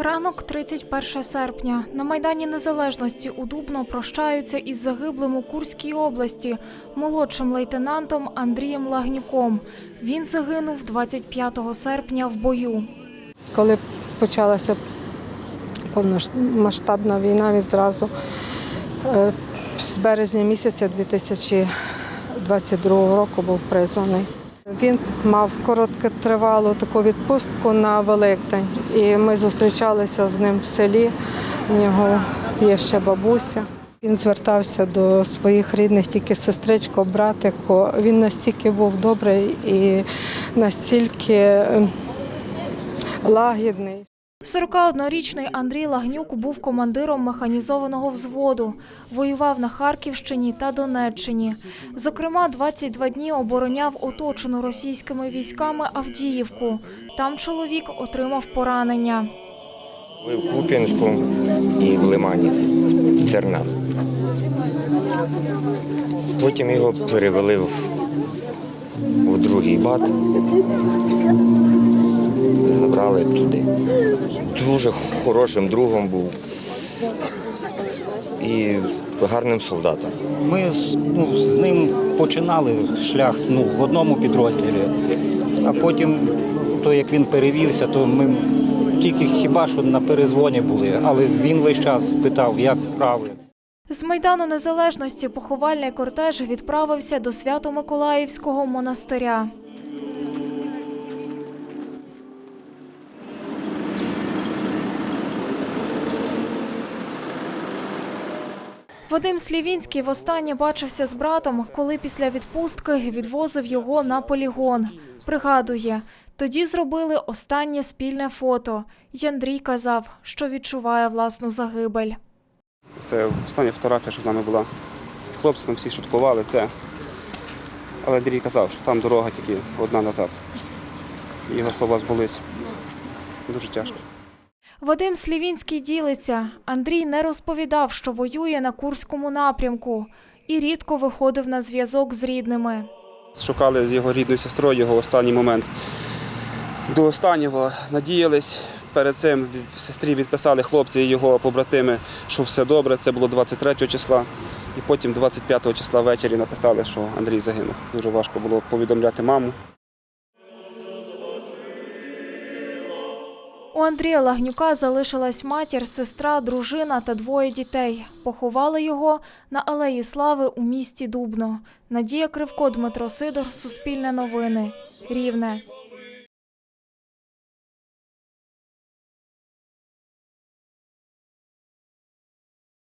Ранок 31 серпня. На Майдані Незалежності у Дубно прощаються із загиблим у Курській області молодшим лейтенантом Андрієм Лагнюком. Він загинув 25 серпня в бою. Коли почалася повномасштабна війна, він зразу е, з березня місяця 2022 року був призваний. Він мав короткотривалу таку відпустку на Великдень, і ми зустрічалися з ним в селі. У нього є ще бабуся. Він звертався до своїх рідних, тільки сестричко, братику. Він настільки був добрий і настільки е, лагідний. 41-річний Андрій Лагнюк був командиром механізованого взводу. Воював на Харківщині та Донеччині. Зокрема, 22 дні обороняв оточену російськими військами Авдіївку. Там чоловік отримав поранення. Були в Куп'янську і в Лимані, в Цернах. Потім його перевели в, в другий бат, забрали туди. Дуже хорошим другом був і гарним солдатом. Ми з- ну, з ним починали шлях ну, в одному підрозділі, а потім, то як він перевівся, то ми тільки хіба що на перезвоні були, але він весь час питав, як справи. З Майдану Незалежності поховальний кортеж відправився до Свято-Миколаївського монастиря. Вадим Слівінський востаннє бачився з братом, коли після відпустки відвозив його на полігон. Пригадує, тоді зробили останнє спільне фото. й Андрій казав, що відчуває власну загибель. Це остання фотографія, що з нами була. Хлопці там всі шуткували це. Але Андрій казав, що там дорога тільки одна назад. Його слова збулись. Дуже тяжко. Вадим Слівінський ділиться. Андрій не розповідав, що воює на Курському напрямку, і рідко виходив на зв'язок з рідними. Шукали з його рідною сестрою його останній момент. До останнього надіялись. Перед цим сестрі відписали хлопці і його побратими, що все добре. Це було 23 числа. І потім 25 числа ввечері написали, що Андрій загинув. Дуже важко було повідомляти маму. У Андрія Лагнюка залишилась матір, сестра, дружина та двоє дітей. Поховали його на Алеї Слави у місті Дубно. Надія Кривко, Дмитро Сидор, Суспільне новини. Рівне.